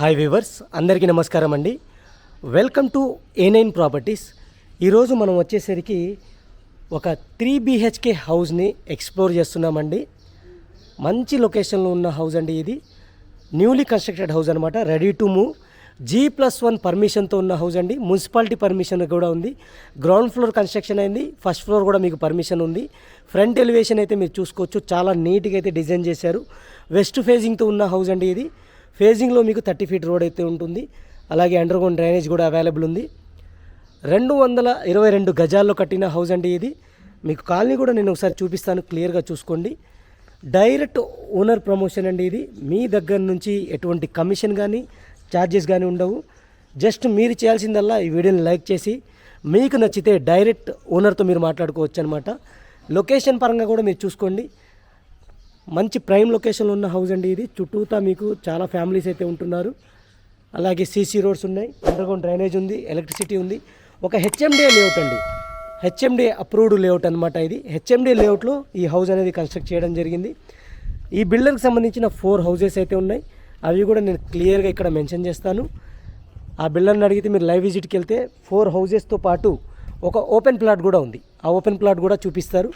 Hi viewers అందరికీ నమస్కారం అండి. Welcome to A nine properties ఈరోజు మనం వచ్చేసరికి ఒక త్రీ బీహెచ్కే హౌస్ని ఎక్స్ప్లోర్ చేస్తున్నామండి. మంచి లొకేషన్లో ఉన్న హౌస్ అండి ఇది. న్యూలీ కన్స్ట్రక్టెడ్ హౌస్ అనమాట ready to move G plus one పర్మిషన్తో ఉన్న హౌస్ అండి. మున్సిపాలిటీ పర్మిషన్ కూడా ఉంది. గ్రౌండ్ ఫ్లోర్ కన్స్ట్రక్షన్ అయింది. ఫస్ట్ ఫ్లోర్ కూడా మీకు పర్మిషన్ ఉంది. ఫ్రంట్ ఎలివేషన్ అయితే మీరు చూసుకోవచ్చు. చాలా నీట్గా అయితే డిజైన్ చేశారు. వెస్ట్ ఫేజింగ్తో ఉన్న హౌస్ అండి ఇది. ఫేజింగ్లో మీకు థర్టీ ఫీట్ రోడ్ అయితే ఉంటుంది. అలాగే అండర్గ్రౌండ్ డ్రైనేజ్ కూడా అవైలబుల్ ఉంది. రెండు వందల ఇరవై రెండు గజాల్లో కట్టిన హౌస్ అండి ఇది. మీకు కాలనీ కూడా నేను ఒకసారి చూపిస్తాను క్లియర్గా చూసుకోండి. డైరెక్ట్ ఓనర్ ప్రమోషన్ అండి ఇది. మీ దగ్గర నుంచి ఎటువంటి కమిషన్ కానీ ఛార్జెస్ కానీ ఉండవు. జస్ట్ మీరు చేయాల్సిందల్లా ఈ వీడియోని లైక్ చేసి మీకు నచ్చితే డైరెక్ట్ ఓనర్తో మీరు మాట్లాడుకోవచ్చు అనమాట లొకేషన్ పరంగా కూడా మీరు చూసుకోండి. మంచి ప్రైమ్ లొకేషన్లో ఉన్న హౌస్ అండి ఇది. చుట్టూతా మీకు చాలా ఫ్యామిలీస్ అయితే ఉంటున్నారు. అలాగే సీసీ రోడ్స్ ఉన్నాయి. అండర్గ్రౌండ్ డ్రైనేజ్ ఉంది. ఎలక్ట్రిసిటీ ఉంది. ఒక హెచ్ఎండే లేఅవుట్ అండి. హెచ్ఎండిఏ అప్రూవ్డ్ లేఅవుట్ అనమాట ఇది. హెచ్ఎండిఏ లేఅవుట్లో ఈ హౌస్ అనేది కన్స్ట్రక్ట్ చేయడం జరిగింది. ఈ బిల్డర్కి సంబంధించిన ఫోర్ హౌజెస్ అయితే ఉన్నాయి. అవి కూడా నేను క్లియర్గా ఇక్కడ మెన్షన్ చేస్తాను. ఆ బిల్డర్ని అడిగితే మీరు లైవ్ విజిట్కి వెళ్తే ఫోర్ హౌజెస్తో పాటు ఒక ఓపెన్ ప్లాట్ కూడా ఉంది. ఆ ఓపెన్ ప్లాట్ కూడా చూపిస్తారు.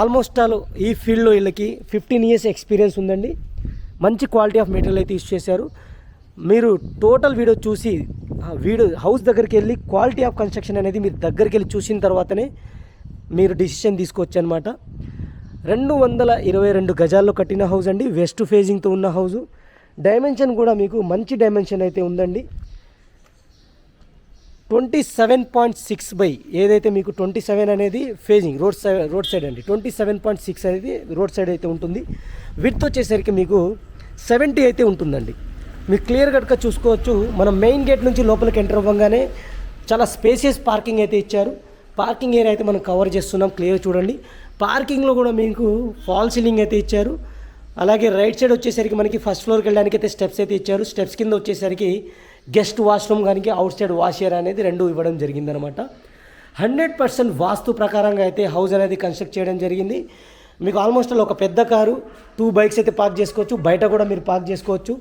ఆల్మోస్ట్ ఆల్ ఈ ఫీల్డ్లో వీళ్ళకి ఫిఫ్టీన్ ఇయర్స్ ఎక్స్పీరియన్స్ ఉందండి. మంచి క్వాలిటీ ఆఫ్ మెటీరియల్ అయితే యూస్ చేశారు. మీరు టోటల్ వీడియో చూసి వీడియో హౌస్ దగ్గరికి వెళ్ళి క్వాలిటీ ఆఫ్ కన్స్ట్రక్షన్ అనేది మీరు దగ్గరికి వెళ్ళి చూసిన తర్వాతనే మీరు డిసిషన్ తీసుకోవచ్చు అనమాట రెండు వందల ఇరవై రెండు గజాల్లో కట్టిన హౌస్ అండి. వెస్ట్ ఫేజింగ్తో ఉన్న హౌస్. డైమెన్షన్ కూడా మీకు మంచి డైమెన్షన్ అయితే ఉందండి. Twenty seven point six by ఏదైతే మీకు ట్వంటీ సెవెన్ అనేది facing road side road side అండి. ట్వంటీ సెవెన్ పాయింట్ సిక్స్ అనేది రోడ్ సైడ్ అయితే ఉంటుంది. విత్ వచ్చేసరికి మీకు సెవెంటీ అయితే ఉంటుందండి. మీరు క్లియర్ కట్గా చూసుకోవచ్చు. మనం మెయిన్ గేట్ నుంచి లోపలికి ఎంటర్ అవ్వగానే చాలా స్పేసియస్ పార్కింగ్ అయితే ఇచ్చారు. పార్కింగ్ ఏరియా అయితే మనం కవర్ చేస్తున్నాం. క్లియర్ చూడండి. పార్కింగ్లో కూడా మీకు ఫాల్ సీలింగ్ అయితే ఇచ్చారు. అలాగే రైట్ సైడ్ వచ్చేసరికి మనకి ఫస్ట్ ఫ్లోర్కి వెళ్ళడానికి అయితే స్టెప్స్ అయితే ఇచ్చారు. స్టెప్స్ కింద వచ్చేసరికి గెస్ట్ వాష్రూమ్ కానీ అవుట్ సైడ్ వాష్ ఏరియా అనేది రెండు ఇవ్వడం జరిగిందనమాట. హండ్రెడ్ పర్సెంట్ వాస్తు ప్రకారంగా అయితే హౌస్ అనేది కన్స్ట్రక్ట్ చేయడం జరిగింది. మీకు ఆల్మోస్ట్ ఒక పెద్ద కారు టూ బైక్స్ అయితే పార్క్ చేసుకోవచ్చు. బయట కూడా మీరు పార్క్ చేసుకోవచ్చు.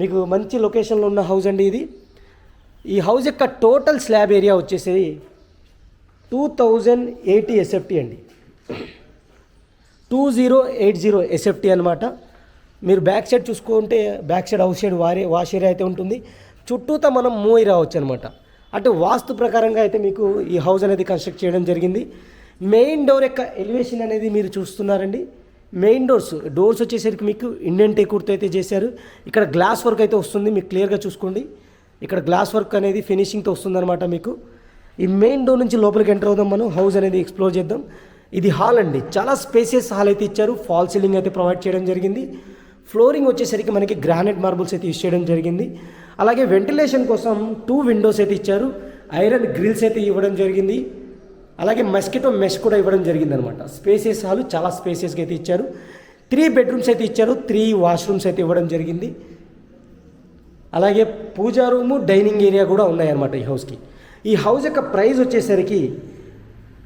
మీకు మంచి లొకేషన్లో ఉన్న హౌస్ అండి ఇది. ఈ హౌస్ యొక్క టోటల్ స్లాబ్ ఏరియా వచ్చేసి టూ థౌజండ్ ఎయిటీ ఎస్ఎఫ్టీ అండి. Two zero eight zero SFT అనమాట. మీరు బ్యాక్ సైడ్ చూసుకుంటే బ్యాక్ సైడ్ హౌస్ సైడ్ వారే వాష్ ఏరియా అయితే ఉంటుంది. చుట్టూతా మనం మూవ్ అయి రావచ్చు అనమాట అంటే వాస్తు ప్రకారంగా అయితే మీకు ఈ హౌస్ అనేది కన్స్ట్రక్ట్ చేయడం జరిగింది. మెయిన్ డోర్ యొక్క ఎలివేషన్ అనేది మీరు చూస్తున్నారండి. మెయిన్ డోర్స్ డోర్స్ వచ్చేసరికి మీకు ఇండియన్ టేకూర్తో అయితే చేశారు. ఇక్కడ గ్లాస్ వర్క్ అయితే వస్తుంది మీకు క్లియర్గా చూసుకోండి. ఇక్కడ గ్లాస్ వర్క్ అనేది ఫినిషింగ్తో వస్తుందన్నమాట మీకు. ఈ మెయిన్ డోర్ నుంచి లోపలికి ఎంటర్ అవుదాం మనం హౌస్ అనేది ఎక్స్ప్లోర్ చేద్దాం. ఇది హాల్ అండి. చాలా స్పేసియస్ హాల్ అయితే ఇచ్చారు. ఫాల్ సీలింగ్ అయితే ప్రొవైడ్ చేయడం జరిగింది. ఫ్లోరింగ్ వచ్చేసరికి మనకి గ్రానైట్ మార్బుల్స్ అయితే యూస్ చేయడం జరిగింది. అలాగే వెంటిలేషన్ కోసం టూ విండోస్ అయితే ఇచ్చారు. ఐరన్ గ్రిల్స్ అయితే ఇవ్వడం జరిగింది. అలాగే మస్కిటో మెష్ కూడా ఇవ్వడం జరిగింది అనమాట స్పేసెస్ హాల్ చాలా స్పేసెస్గా అయితే ఇచ్చారు. త్రీ బెడ్రూమ్స్ అయితే ఇచ్చారు. త్రీ వాష్రూమ్స్ అయితే ఇవ్వడం జరిగింది. అలాగే పూజా రూము డైనింగ్ ఏరియా కూడా ఉన్నాయన్నమాట ఈ హౌస్కి. ఈ హౌస్ యొక్క ప్రైస్ వచ్చేసరికి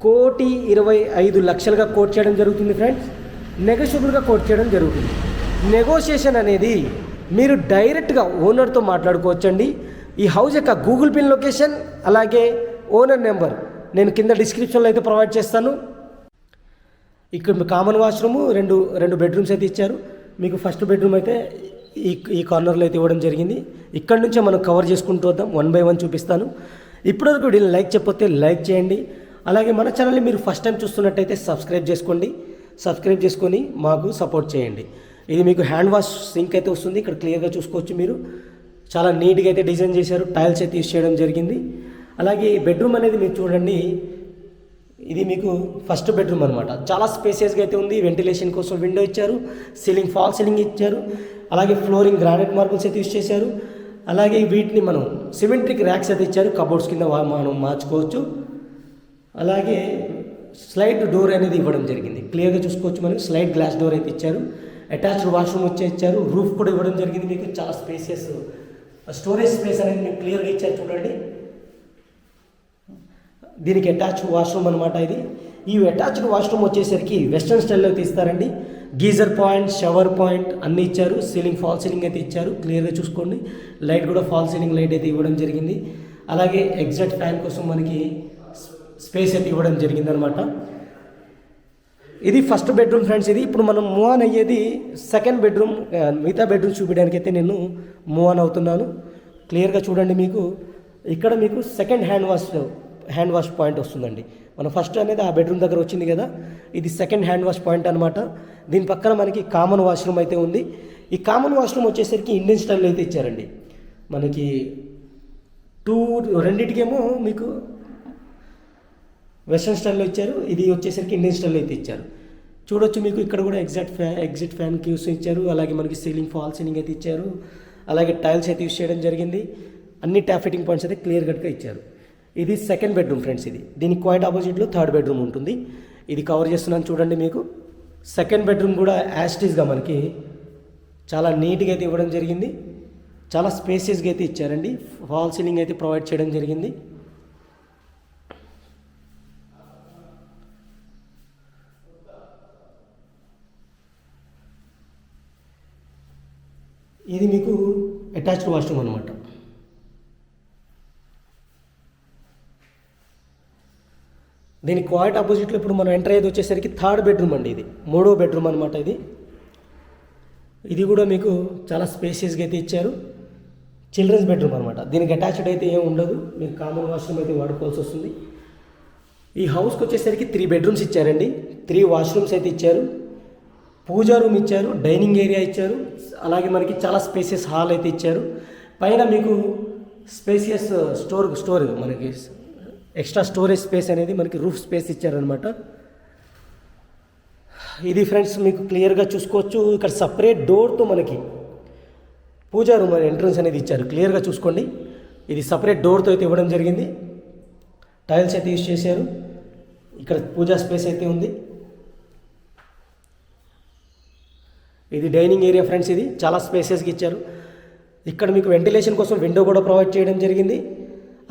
కోటి ఇరవై ఐదు లక్షలుగా కోట్ చేయడం జరుగుతుంది ఫ్రెండ్స్. నెగోషియబుల్గా కోట్ చేయడం జరుగుతుంది. నెగోషియేషన్ అనేది మీరు డైరెక్ట్గా ఓనర్తో మాట్లాడుకోవచ్చండి. ఈ హౌస్ యొక్క గూగుల్ పిన్ లొకేషన్ అలాగే ఓనర్ నెంబర్ నేను కింద డిస్క్రిప్షన్లో అయితే ప్రొవైడ్ చేస్తాను. ఇక్కడ కామన్ వాష్రూమ్ రెండు రెండు బెడ్రూమ్స్ అయితే ఇచ్చారు. మీకు ఫస్ట్ బెడ్రూమ్ అయితే ఈ ఈ కార్నర్లో అయితే ఇవ్వడం జరిగింది. ఇక్కడ నుంచే మనం కవర్ చేసుకుంటూ వద్దాం. వన్ బై వన్ చూపిస్తాను. ఇప్పటివరకు వీడియోని లైక్ చెప్పొస్తే లైక్ చేయండి. అలాగే మన ఛానల్ని మీరు ఫస్ట్ టైం చూస్తున్నట్టయితే సబ్స్క్రైబ్ చేసుకోండి. సబ్స్క్రైబ్ చేసుకొని మాకు సపోర్ట్ చేయండి. ఇది మీకు హ్యాండ్ వాష్ సింక్ అయితే వస్తుంది. ఇక్కడ క్లియర్గా చూసుకోవచ్చు మీరు. చాలా నీట్గా అయితే డిజైన్ చేశారు. టైల్స్ అయితే యూస్ చేయడం జరిగింది. అలాగే బెడ్రూమ్ అనేది మీరు చూడండి. ఇది మీకు ఫస్ట్ బెడ్రూమ్ అనమాట చాలా స్పేసియస్గా అయితే ఉంది. వెంటిలేషన్ కోసం విండో ఇచ్చారు. సీలింగ్ ఫాల్ సీలింగ్ ఇచ్చారు. అలాగే ఫ్లోరింగ్ గ్రానైట్ మార్బుల్స్ అయితే యూస్ చేశారు. అలాగే వీటిని మనం సిమెంట్రిక్ ర్యాక్స్ అయితే ఇచ్చారు. కబోర్డ్స్ కింద మనం మార్చుకోవచ్చు. అలాగే స్లైడ్ డోర్ అనేది ఇవ్వడం జరిగింది. క్లియర్గా చూసుకోవచ్చు. మనం స్లైడ్ గ్లాస్ డోర్ అయితే ఇచ్చారు. అటాచ్డ్ వాష్రూమ్ వచ్చే ఇచ్చారు. రూఫ్ కూడా ఇవ్వడం జరిగింది మీకు. చాలా స్పేసెస్ స్టోరేజ్ స్పేస్ అనేది మీకు క్లియర్గా ఇచ్చారు చూడండి. దీనికి అటాచ్డ్ వాష్రూమ్ అనమాట ఇది. ఈ అటాచ్డ్ వాష్రూమ్ వచ్చేసరికి వెస్ట్రన్ స్టైల్లో తీస్తారండి. గీజర్ పాయింట్ షవర్ పాయింట్ అన్నీ ఇచ్చారు. సీలింగ్ ఫాల్ సీలింగ్ అయితే ఇచ్చారు. క్లియర్గా చూసుకోండి. లైట్ కూడా ఫాల్ సీలింగ్ లైట్ అయితే ఇవ్వడం జరిగింది. అలాగే ఎగ్జాక్ట్ ఫ్యాన్ కోసం మనకి స్పేస్ అయితే ఇవ్వడం జరిగిందనమాట ఇది ఫస్ట్ బెడ్రూమ్ ఫ్రెండ్స్ ఇది. ఇప్పుడు మనం మూవ్ ఆన్ అయ్యేది సెకండ్ బెడ్రూమ్ మిగతా బెడ్రూమ్ చూపించడానికి అయితే నేను మూవ్ ఆన్ అవుతున్నాను. క్లియర్గా చూడండి మీకు. ఇక్కడ మీకు second hand wash hand wash point వస్తుందండి. మనం ఫస్ట్ అనేది ఆ బెడ్రూమ్ దగ్గర వచ్చింది కదా. ఇది సెకండ్ హ్యాండ్ వాష్ పాయింట్ అనమాట దీని పక్కన మనకి కామన్ వాష్రూమ్ అయితే ఉంది. ఈ కామన్ వాష్రూమ్ వచ్చేసరికి ఇండియన్ స్టైల్లో అయితే ఇచ్చారండి. మనకి టూ రెండింటికేమో మీకు వెస్ట్రన్ స్టైల్లో ఇచ్చారు. ఇది వచ్చేసరికి ఇండియన్ స్టైల్లో అయితే ఇచ్చారు. చూడొచ్చు మీకు ఇక్కడ కూడా ఎగ్జాక్ట్ ఫ్యాన్ ఎగ్జిట్ ఫ్యాన్ క్యూస్ ఇచ్చారు. అలాగే మనకి సీలింగ్ ఫాల్ సీలింగ్ అయితే ఇచ్చారు. అలాగే టైల్స్ అయితే యూస్ చేయడం జరిగింది. అన్ని ట్యాప్ ఫిట్టింగ్ పాయింట్స్ అయితే క్లియర్ కట్గా ఇచ్చారు. ఇది సెకండ్ బెడ్రూమ్ ఫ్రెండ్స్ ఇది. దీనికి క్వైట్ ఆపోజిట్లో థర్డ్ బెడ్రూమ్ ఉంటుంది. ఇది కవర్ చేస్తున్నాను చూడండి మీకు. సెకండ్ బెడ్రూమ్ కూడా యాస్టీస్గా మనకి చాలా నీట్గా అయితే ఇవ్వడం జరిగింది. చాలా స్పేసియస్గా అయితే ఇచ్చారండి. ఫాల్ సీలింగ్ అయితే ప్రొవైడ్ చేయడం జరిగింది. ఇది మీకు అటాచ్డ్ వాష్రూమ్ అనమాట దీని క్వాయిట్ ఆపోజిట్లో ఇప్పుడు మనం ఎంటర్ అయ్యేది వచ్చేసరికి థర్డ్ బెడ్రూమ్ అండి ఇది. మూడో బెడ్రూమ్ అనమాట ఇది. ఇది కూడా మీకు చాలా స్పేసియస్గా అయితే ఇచ్చారు. చిల్డ్రన్స్ బెడ్రూమ్ అనమాట దీనికి అటాచ్డ్ అయితే ఏం ఉండదు. మీకు కామన్ వాష్రూమ్ అయితే వాడుకోవాల్సి వస్తుంది. ఈ హౌస్కి వచ్చేసరికి త్రీ బెడ్రూమ్స్ ఇచ్చారండి. త్రీ వాష్రూమ్స్ అయితే ఇచ్చారు. పూజా రూమ్ ఇచ్చారు డైనింగ్ ఏరియా ఇచ్చారు అలాగే మనకి చాలా స్పేసియస్ హాల్ అయితే ఇచ్చారు. పైన మీకు స్పేసియస్ స్టోర్ స్టోర్ మనకి ఎక్స్ట్రా స్టోరేజ్ స్పేస్ అనేది మనకి రూఫ్ స్పేస్ ఇచ్చారనమాట ఇది ఫ్రెండ్స్ మీకు క్లియర్గా చూసుకోవచ్చు. ఇక్కడ సపరేట్ డోర్తో మనకి పూజా రూమ్ ఎంట్రన్స్ అనేది ఇచ్చారు. క్లియర్గా చూసుకోండి. ఇది సపరేట్ డోర్తో అయితే ఇవ్వడం జరిగింది. టైల్స్ అయితే యూజ్ చేశారు. ఇక్కడ పూజా స్పేస్ అయితే ఉంది. ఇది డైనింగ్ ఏరియా ఫ్రెండ్స్ ఇది. చాలా స్పేసెస్కి ఇచ్చారు. ఇక్కడ మీకు వెంటిలేషన్ కోసం విండో కూడా ప్రొవైడ్ చేయడం జరిగింది.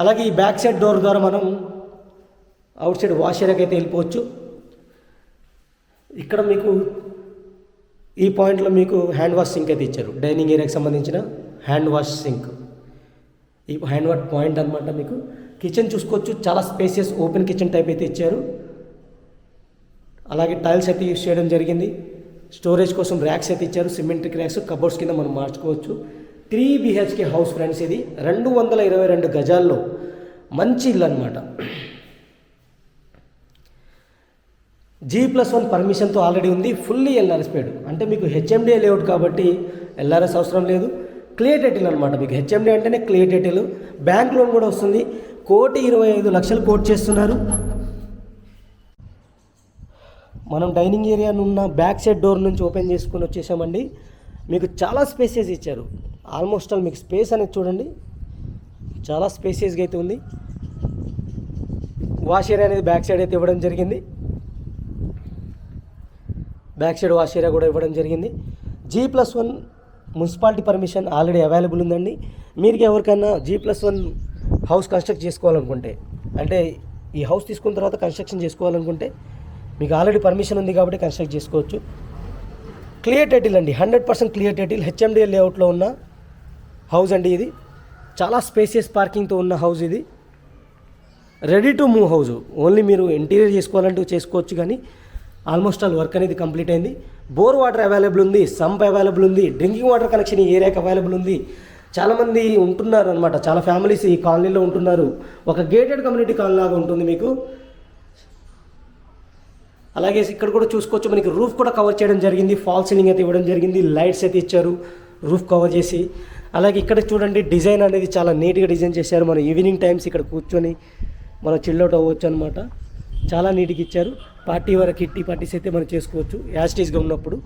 అలాగే ఈ బ్యాక్ సైడ్ డోర్ ద్వారా మనం అవుట్ సైడ్ వాష్ ఏరియాకి అయితే వెళ్ళిపోవచ్చు. ఇక్కడ మీకు ఈ పాయింట్లో మీకు హ్యాండ్ వాష్ సింక్ అయితే ఇచ్చారు. డైనింగ్ ఏరియాకి సంబంధించిన హ్యాండ్ వాష్ సింక్ ఈ హ్యాండ్ వాష్ పాయింట్ అనమాట మీకు. కిచెన్ చూసుకోవచ్చు. చాలా స్పేసియస్ ఓపెన్ కిచెన్ టైప్ అయితే ఇచ్చారు. అలాగే టైల్స్ అయితే యూస్ చేయడం జరిగింది. స్టోరేజ్ కోసం ర్యాక్స్ అయితే ఇచ్చారు సిమెంట్రిక్ ర్యాక్స్ కబోర్డ్స్ కింద మనం మార్చుకోవచ్చు. త్రీ బీహెచ్కే హౌస్ ఫ్రెండ్స్ ఇది. రెండు వందల ఇరవై రెండు గజాల్లో మంచి ఇల్లు అనమాట జీ ప్లస్ వన్ పర్మిషన్తో ఆల్రెడీ ఉంది. ఫుల్లీ ఎల్ఆర్ఎస్ పేడ్ అంటే మీకు హెచ్ఎండిఏ లేఅవుట్ కాబట్టి ఎల్ఆర్ఎస్ అవసరం లేదు. క్లియటెటిల్ అనమాట మీకు. హెచ్ఎండి అంటేనే క్లియటెటిల్ బ్యాంక్ లోన్ కూడా వస్తుంది. కోటి ఇరవై ఐదు లక్షలు కోట్ చేస్తున్నారు. మనం డైనింగ్ ఏరియా ఉన్న బ్యాక్ సైడ్ డోర్ నుంచి ఓపెన్ చేసుకుని వచ్చేసామండి. మీకు చాలా స్పేసెస్ ఇచ్చారు. ఆల్మోస్ట్ ఆల్ మీకు స్పేస్ అనేది చూడండి. చాలా స్పేసియస్గా అయితే ఉంది. వాష్ ఏరియా అనేది బ్యాక్ సైడ్ అయితే ఇవ్వడం జరిగింది. బ్యాక్ సైడ్ వాష్ ఏరియా కూడా ఇవ్వడం జరిగింది. G plus one municipality permission already available ఉందండి. మీరు ఎవరికైనా G plus one house construct చేసుకోవాలనుకుంటే అంటే ఈ హౌస్ తీసుకున్న తర్వాత కన్స్ట్రక్షన్ చేసుకోవాలనుకుంటే మీకు ఆల్రెడీ పర్మిషన్ ఉంది కాబట్టి కన్స్ట్రక్ట్ చేసుకోవచ్చు. క్లియర్ టైటిల్ అండి hundred percent clear title. HMDA లేఅవుట్లో ఉన్న హౌస్ అండి ఇది. చాలా స్పేసియస్ పార్కింగ్తో ఉన్న హౌస్ ఇది. Ready to move house. Only మీరు ఇంటీరియర్ చేసుకోవాలంటూ చేసుకోవచ్చు కానీ ఆల్మోస్ట్ ఆల్ వర్క్ అనేది కంప్లీట్ అయింది. బోర్ వాటర్ అవైలబుల్ ఉంది సంప్ అవైలబుల్ ఉంది డ్రింకింగ్ వాటర్ కనెక్షన్ ఈ ఏరియాకి అవైలబుల్ ఉంది. చాలామంది ఉంటున్నారు అనమాట చాలా ఫ్యామిలీస్ ఈ కాలనీలో ఉంటున్నారు. ఒక గేటెడ్ కమ్యూనిటీ కాలనీ లాగా ఉంటుంది మీకు. అలాగే ఇక్కడ కూడా చూసుకోవచ్చు మనకి రూఫ్ కూడా కవర్ చేయడం జరిగింది ఫాల్ సీలింగ్ అయితే ఇవ్వడం జరిగింది లైట్స్ అయితే ఇచ్చారు రూఫ్ కవర్ చేసి. అలాగే ఇక్కడ చూడండి డిజైన్ అనేది చాలా నీట్గా డిజైన్ చేశారు. మనం ఈవినింగ్ టైమ్స్ ఇక్కడ కూర్చొని మనం చిల్అవుట్ అవ్వచ్చు అనమాట చాలా నీట్గా ఇచ్చారు. పార్టీ వరకు కిట్టి పార్టీస్ అయితే మనం చేసుకోవచ్చు యాస్టీస్గా ఉన్నప్పుడు.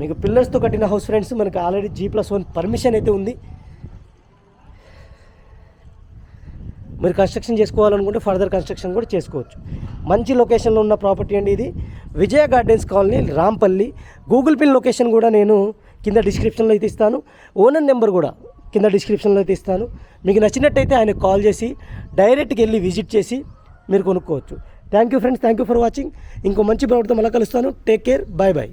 మీకు పిల్లర్స్తో కట్టిన హౌస్ ఫ్రెండ్స్ మనకి already G plus one permission అయితే ఉంది. మీరు కన్స్ట్రక్షన్ చేసుకోవాలనుకుంటే ఫర్దర్ కన్స్ట్రక్షన్ కూడా చేసుకోవచ్చు. మంచి లొకేషన్లో ఉన్న ప్రాపర్టీ అండి ఇది. Vijaya gardens colony Rampally. Google pin location కూడా నేను కింద డిస్క్రిప్షన్లో అయితే ఇస్తాను. ఓనర్ నెంబర్ కూడా కింద డిస్క్రిప్షన్లో అయితే ఇస్తాను. మీకు నచ్చినట్టయితే ఆయనకు కాల్ చేసి డైరెక్ట్కి వెళ్ళి విజిట్ చేసి మీరు కొనుక్కోవచ్చు. Thank you friends thank you for watching ఇంకో మంచి ప్రవర్తన మళ్ళీ కలుస్తాను. Take care bye bye